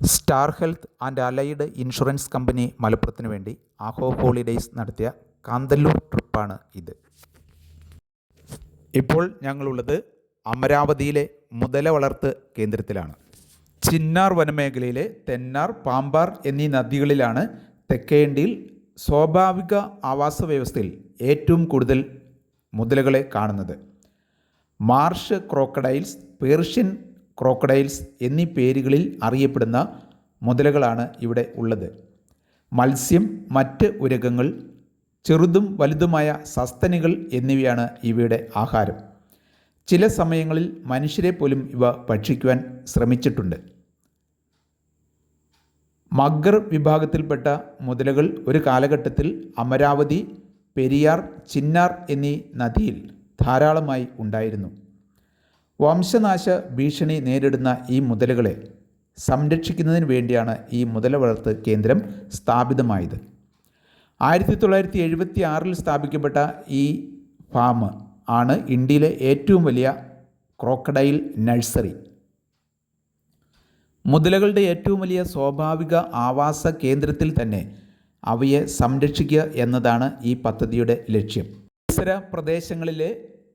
Star Health and Allied Insurance company മലപ്പുറത്തിന് വേണ്ടി ആഹോ holidays നടത്തിയ കാന്തല്ലൂർ ട്രിപ്പാണ് ഇത്. ഇപ്പോൾ ഞങ്ങളുള്ളത് അമരാവതിയിലെ മുതല വളർത്ത് കേന്ദ്രത്തിലാണ്. ചിന്നാർ വനമേഖലയിലെ തെന്നാർ പാമ്പാർ എന്നീ നദികളിലാണ് തെക്കേണ്ടിയിൽ സ്വാഭാവിക ആവാസ വ്യവസ്ഥയിൽ ഏറ്റവും കൂടുതൽ മുതലകളെ കാണുന്നത്. മാർഷ് ക്രോക്കഡൈൽസ് പേർഷ്യൻ ക്രോക്കഡൈൽസ് എന്നീ പേരുകളിൽ അറിയപ്പെടുന്ന മുതലകളാണ് ഇവിടെ ഉള്ളത്. മത്സ്യം മറ്റ് ഉരകങ്ങൾ ചെറുതും വലുതുമായ സസ്തനികൾ എന്നിവയാണ് ഇവയുടെ ആഹാരം. ചില സമയങ്ങളിൽ മനുഷ്യരെ പോലും ഇവ ഭക്ഷിക്കുവാൻ ശ്രമിച്ചിട്ടുണ്ട്. മഗർ വിഭാഗത്തിൽപ്പെട്ട മുതലകൾ ഒരു കാലഘട്ടത്തിൽ അമരാവതി പെരിയാർ ചിന്നാർ എന്നീ നദിയിൽ ധാരാളമായി ഉണ്ടായിരുന്നു. വംശനാശ ഭീഷണി നേരിടുന്ന ഈ മുതലകളെ സംരക്ഷിക്കുന്നതിന് വേണ്ടിയാണ് ഈ മുതല വളർത്ത് കേന്ദ്രം സ്ഥാപിതമായത്. ആയിരത്തി തൊള്ളായിരത്തി എഴുപത്തി ആറിൽ സ്ഥാപിക്കപ്പെട്ട ഈ ഫാം ആണ് ഇന്ത്യയിലെ ഏറ്റവും വലിയ ക്രോക്കഡൈൽ നഴ്സറി. മുതലകളുടെ ഏറ്റവും വലിയ സ്വാഭാവിക ആവാസ കേന്ദ്രത്തിൽ തന്നെ അവയെ സംരക്ഷിക്കുക എന്നതാണ് ഈ പദ്ധതിയുടെ ലക്ഷ്യം. പരിസര പ്രദേശങ്ങളിലെ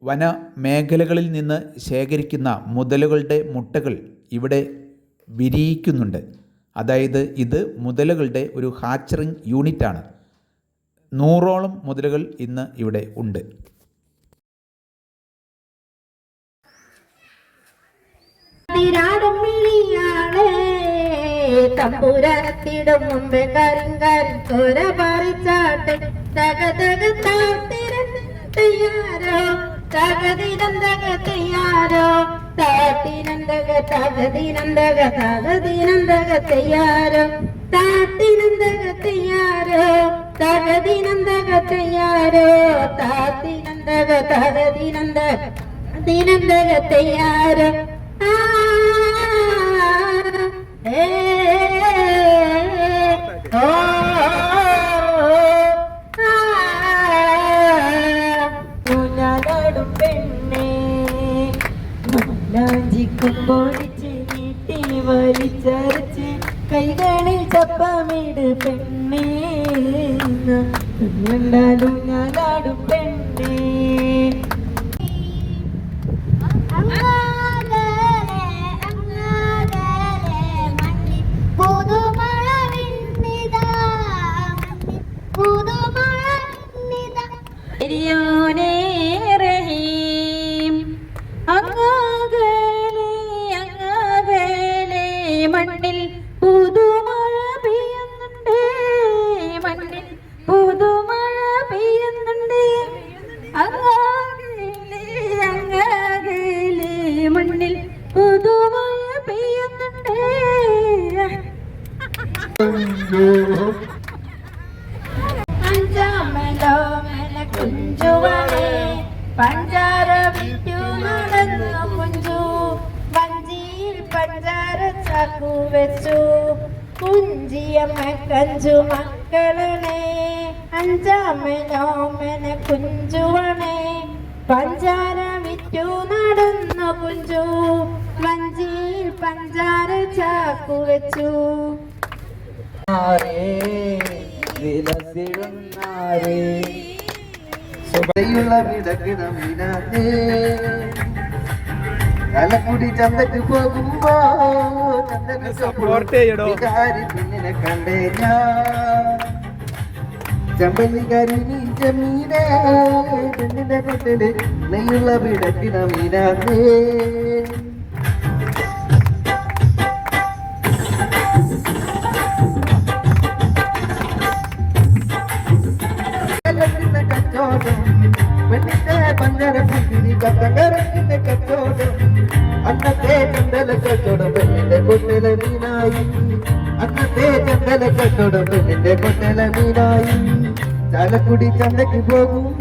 വന മേഖലകളിൽ നിന്ന് ശേഖരിക്കുന്ന മുതലുകളുടെ മുട്ടകൾ ഇവിടെ വിരിയിക്കുന്നുണ്ട്. അതായത് ഇത് മുതലുകളുടെ ഒരു ഹാച്ചറിങ് യൂണിറ്റാണ്. നൂറോളം മുതലുകൾ ഇന്ന് ഇവിടെ ഉണ്ട്. തമ്പുരത്തിടും മുമ്പേ കരിങ്കാരി ചോര പറിച്ചാട്ടെ തക തക தகத்தையாரோ தகதி நந்தக தையாரோ தாத்தி நந்தக தகதி நந்தக தகதி நந்தக தையாரோ தாத்தி நந்தக தையாரோ தகதி நந்தக தையாரோ தாத்தி நந்தக தகதி நந்தக தகதி நந்தக தையாரோ ஏ ஓ മല്ലാഞ്ചിക്കുമ്പോടിച്ച് നീട്ടി വലിച്ചരച്ച് കൈകളിൽ ചപ്പമിട് പെണ്ണേ. കണ്ടാലും ഞാലാടും പെണ്ണേ. കുഞ്ചു വഞ്ചിയിൽ പഞ്ചാര ചാക്കു വെച്ചു. വിലസിടുന്നാരേ സുബയുള്ള വിടകിടമിനേ കലക്കുടി ചന്തക്ക് പോകുമ്പോ ചന്തക്ക് കണ്ടേ ഞാൻ. ചമ്പല്ലിക്കാരി നീ ജമീനേ പെണ്ണിന്റെ കത്തങ്കരത്തിന്റെ കച്ചോടം അന്നത്തെ ചന്തല കച്ചോടം കൊട്ടല മീനായി. ചാലക്കുടി ചന്തയ്ക്ക് പോകുമ്പോ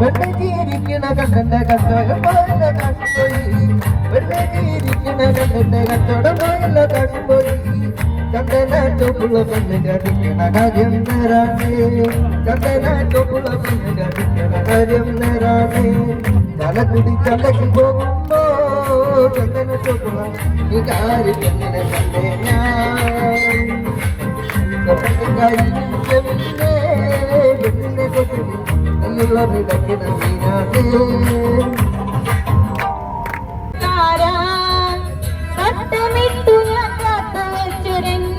വെള്ളത്തിയിരിക്കണ കണ്ണന്റെ കച്ചവടം പോയല്ല കാശുപോയി വെള്ളത്തിയിരിക്കണ കണ്ണന്റെ കച്ചവടം പോയല്ല കാശുപോയി ചന്ദനാറ്റോപ്പുള്ള പെണ്ണ് കടിക്കണ കാര്യം നേരാണ്. ചന്ദനാറ്റോപ്പുള്ള പെണ്ണ് കടിക്കണ കാര്യം നേരാണ്. ചലക്കുടി ചലക്ക് പോകുമ്പോ ചന്ദനത്തോപ്പുള്ള ഈ കാര്യം എങ്ങനെ കണ്ടേ ഞാൻ താരാ വട്ടമിട്ടു ഞാൻ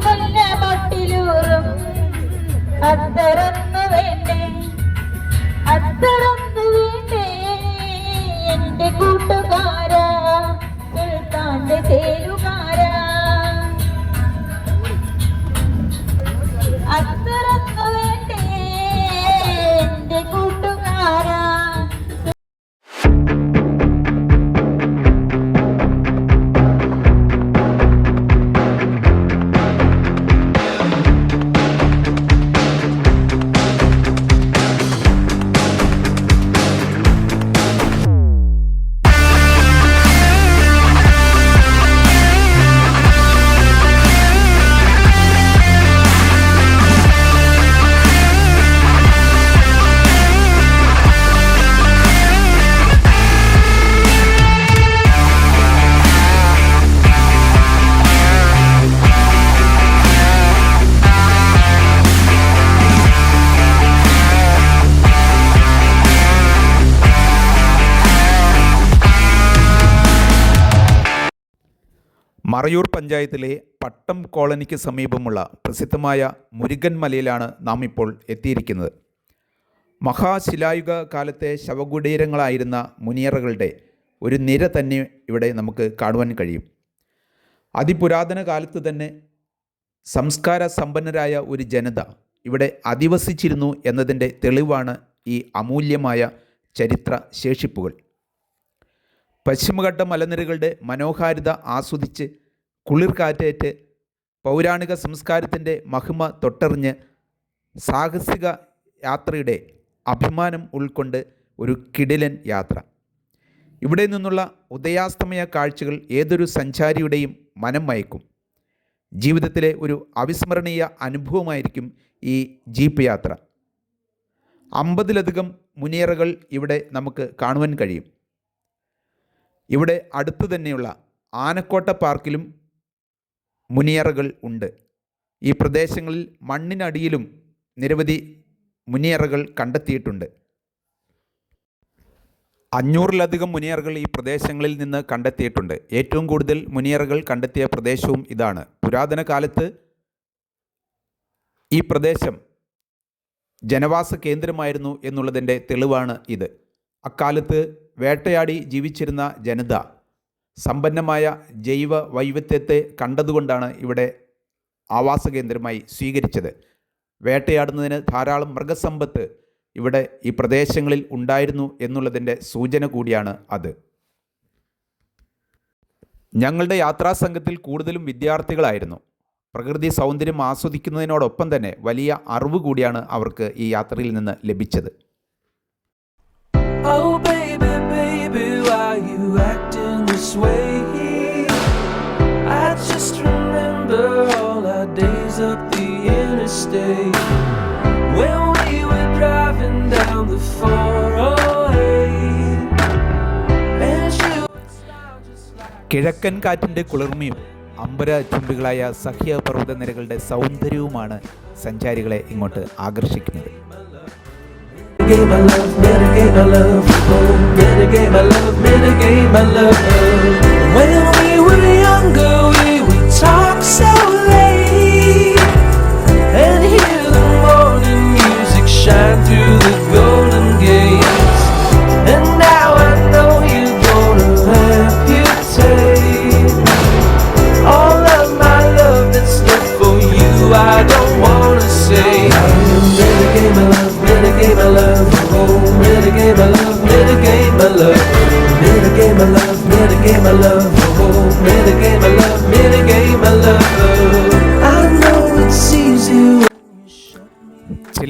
കൊല്ല പട്ടിലൂറും അത്തറന്നു വേണ്ടേ? അത്തറന്നു മറയൂർ പഞ്ചായത്തിലെ പട്ടം കോളനിക്ക് സമീപമുള്ള പ്രസിദ്ധമായ മുരുകൻ മലയിലാണ് നാം ഇപ്പോൾ എത്തിയിരിക്കുന്നത്. മഹാശിലായുഗ കാലത്തെ ശവകുടീരങ്ങളായിരുന്ന മുനിയറകളുടെ ഒരു നിര തന്നെ ഇവിടെ നമുക്ക് കാണുവാൻ കഴിയും. അതിപുരാതന കാലത്ത് തന്നെ സംസ്കാര സമ്പന്നരായ ഒരു ജനത ഇവിടെ അധിവസിച്ചിരുന്നു എന്നതിന്റെ തെളിവാണ് ഈ അമൂല്യമായ ചരിത്ര ശേഷിപ്പുകൾ. പശ്ചിമഘട്ട മലനിരകളുടെ മനോഹാരിത ആസ്വദിച്ച് കുളിർ കാറ്റേറ്റ് പൗരാണിക സംസ്കാരത്തിന്റെ മഹിമ തൊട്ടറിഞ്ഞ് സാഹസിക യാത്രയുടെ അഭിമാനം ഉൾക്കൊണ്ട് ഒരു കിടിലൻ യാത്ര. ഇവിടെ നിന്നുള്ള ഉദയാസ്തമയ കാഴ്ചകൾ ഏതൊരു സഞ്ചാരിയുടെയും മനം മയക്കും. ജീവിതത്തിലെ ഒരു അവിസ്മരണീയ അനുഭവമായിരിക്കും ഈ ജീപ്പ് യാത്ര. അമ്പതിലധികം മുനിയറകൾ ഇവിടെ നമുക്ക് കാണുവാൻ കഴിയും. ഇവിടെ അടുത്തു തന്നെയുള്ള ആനക്കോട്ട പാർക്കിലും മുനിയറകൾ ഉണ്ട്. ഈ പ്രദേശങ്ങളിൽ മണ്ണിനടിയിലും നിരവധി മുനിയറകൾ കണ്ടെത്തിയിട്ടുണ്ട്. അഞ്ഞൂറിലധികം മുനിയറകൾ ഈ പ്രദേശങ്ങളിൽ നിന്ന് കണ്ടെത്തിയിട്ടുണ്ട്. ഏറ്റവും കൂടുതൽ മുനിയറകൾ കണ്ടെത്തിയ പ്രദേശവും ഇതാണ്. പുരാതന കാലത്ത് ഈ പ്രദേശം ജനവാസ കേന്ദ്രമായിരുന്നു എന്നുള്ളതിന്റെ തെളിവാണ് ഇത്. അക്കാലത്ത് വേട്ടയാടി ജീവിച്ചിരുന്ന ജനത സമ്പന്നമായ ജൈവ വൈവിധ്യത്തെ കണ്ടതുകൊണ്ടാണ് ഇവിടെ ആവാസ കേന്ദ്രമായി സ്വീകരിച്ചത്. വേട്ടയാടുന്നതിന് ധാരാളം മൃഗസമ്പത്ത് ഇവിടെ ഈ പ്രദേശങ്ങളിൽ ഉണ്ടായിരുന്നു എന്നുള്ളതിന്റെ സൂചന കൂടിയാണ് അത്. ഞങ്ങളുടെ യാത്രാ സംഘത്തിൽ കൂടുതലും വിദ്യാർത്ഥികളായിരുന്നു. പ്രകൃതി സൗന്ദര്യം ആസ്വദിക്കുന്നതിനോടൊപ്പം തന്നെ വലിയ അറിവ് കൂടിയാണ് അവർക്ക് ഈ യാത്രയിൽ നിന്ന് ലഭിച്ചത്. കിഴക്കൻ കാറ്റിന്റെ കുളിർമയും അമ്പര ചുംബികളായ സഹ്യ പർവതനിരകളുടെ സൗന്ദര്യവുമാണ് സഞ്ചാരികളെ ഇങ്ങോട്ട് ആകർഷിക്കുന്നത്. Love, love, love,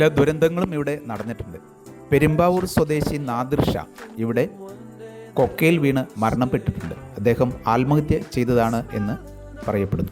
ചില ദുരന്തങ്ങളും ഇവിടെ നടന്നിട്ടുണ്ട്. പെരുമ്പാവൂർ സ്വദേശി നാദിർഷ ഇവിടെ കൊക്കയിൽ വീണ് മരണപ്പെട്ടിട്ടുണ്ട് അദ്ദേഹം ആത്മഹത്യ ചെയ്തതാണ് എന്ന് പറയപ്പെടുന്നു.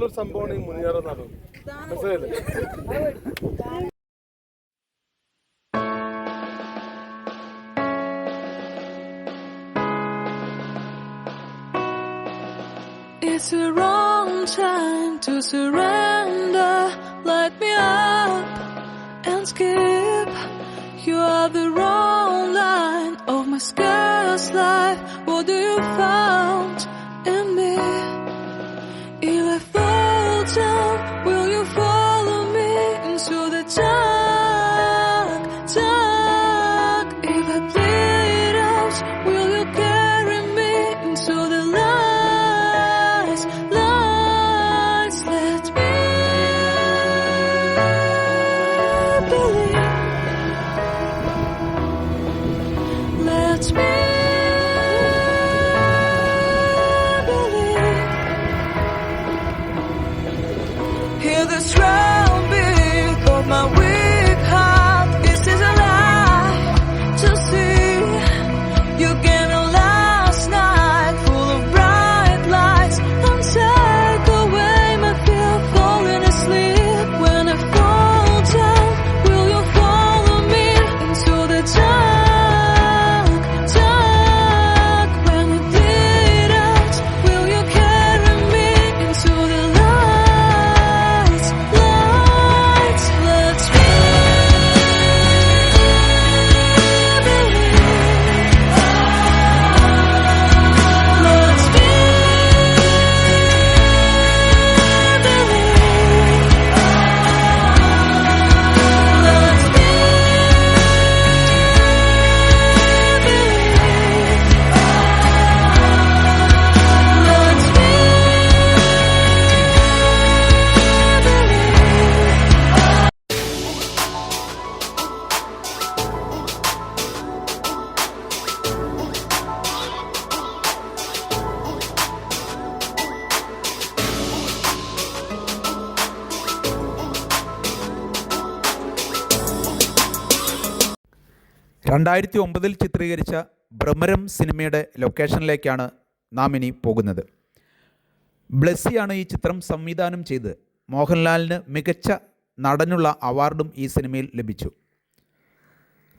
പുരാണ കാലത്തുള്ള ഒരു സംഭവമാണ് ഈ മുനിയറ നടു മനസ്സിലായില്ലേ It's the wrong time to surrender. Light me up and skip. You are the wrong line of my scarce life. What do you found രണ്ടായിരത്തി ഒമ്പതിൽ ചിത്രീകരിച്ച ഭ്രമരം സിനിമയുടെ ലൊക്കേഷനിലേക്കാണ് നാം ഇനി പോകുന്നത്. ബ്ലെസ്സിയാണ് ഈ ചിത്രം സംവിധാനം ചെയ്ത് മോഹൻലാലിന് മികച്ച നടനുള്ള അവാർഡും ഈ സിനിമയിൽ ലഭിച്ചു.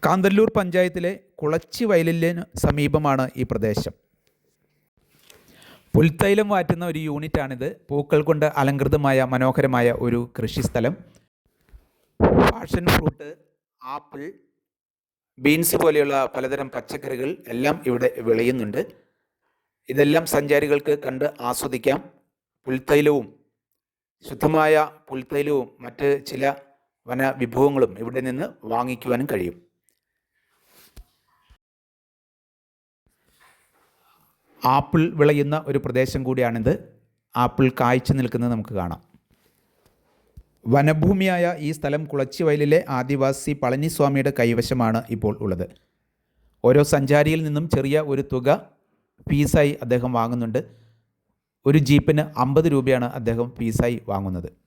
കാന്തല്ലൂർ പഞ്ചായത്തിലെ കുളച്ചി വയലിന് സമീപമാണ് ഈ പ്രദേശം. പുൽത്തൈലം വാറ്റുന്ന ഒരു യൂണിറ്റാണിത്. പൂക്കൾ കൊണ്ട് അലങ്കൃതമായ മനോഹരമായ ഒരു കൃഷിസ്ഥലം. പാഷൻ ഫ്രൂട്ട് ആപ്പിൾ ബീൻസ് പോലെയുള്ള പലതരം പച്ചക്കറികൾ എല്ലാം ഇവിടെ വിളയുന്നുണ്ട്. ഇതെല്ലാം സഞ്ചാരികൾക്ക് കണ്ട് ആസ്വദിക്കാം. പുൽത്തൈലവും ശുദ്ധമായ പുൽത്തൈലവും മറ്റ് ചില വനവിഭവങ്ങളും ഇവിടെ നിന്ന് വാങ്ങിക്കുവാനും കഴിയും. ആപ്പിൾ വിളയുന്ന ഒരു പ്രദേശം കൂടിയാണിത്. ആപ്പിൾ കായ്ച്ചു നിൽക്കുന്നത് നമുക്ക് കാണാം. വനഭൂമിയായ ഈ സ്ഥലം കുളച്ചിവയലിലെ ആദിവാസി പളനിസ്വാമിയുടെ കൈവശമാണ് ഇപ്പോൾ ഉള്ളത്. ഓരോ സഞ്ചാരിയിൽ നിന്നും ചെറിയ ഒരു തുക ഫീസായി അദ്ദേഹം വാങ്ങുന്നുണ്ട്. ഒരു ജീപ്പിന് അമ്പത് രൂപയാണ് അദ്ദേഹം ഫീസായി വാങ്ങുന്നത്.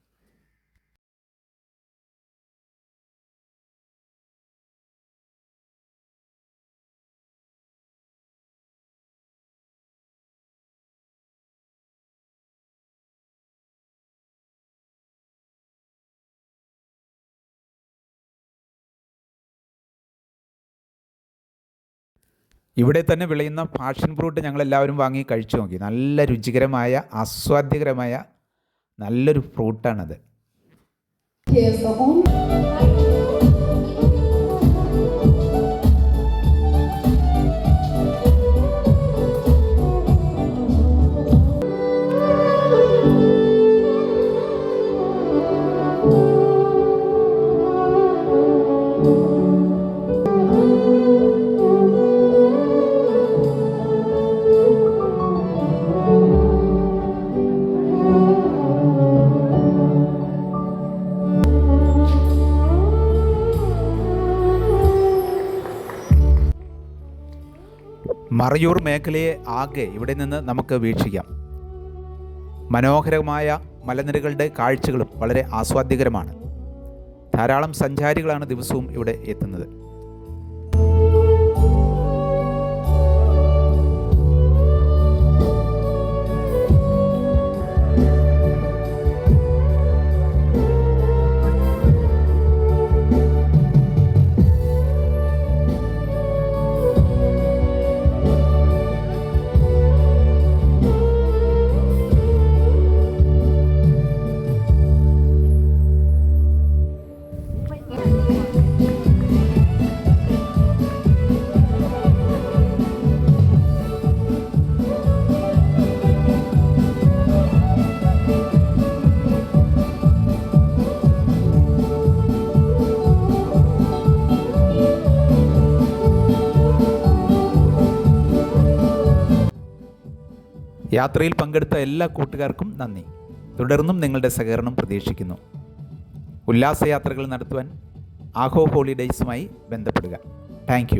ഇവിടെ തന്നെ വിളയുന്ന പാഷൻ ഫ്രൂട്ട് ഞങ്ങളെല്ലാവരും വാങ്ങി കഴിച്ചു നോക്കി. നല്ല രുചികരമായ ആസ്വാദ്യകരമായ നല്ലൊരു ഫ്രൂട്ടാണത് Here's the മറയൂർ മേഖലയെ ആകെ ഇവിടെ നിന്ന് നമുക്ക് വീക്ഷിക്കാം. മനോഹരമായ മലനിരകളുടെ കാഴ്ചകളും വളരെ ആസ്വാദ്യകരമാണ്. ധാരാളം സഞ്ചാരികളാണ് ദിവസവും ഇവിടെ എത്തുന്നത്. യാത്രയിൽ പങ്കെടുത്ത എല്ലാ കൂട്ടുകാർക്കും നന്ദി. തുടർന്നും നിങ്ങളുടെ സഹകരണം പ്രതീക്ഷിക്കുന്നു. ഉല്ലാസയാത്രകൾ നടത്തുവാൻ ആഹോ ഹോളിഡേയ്സുമായി ബന്ധപ്പെടുക. താങ്ക്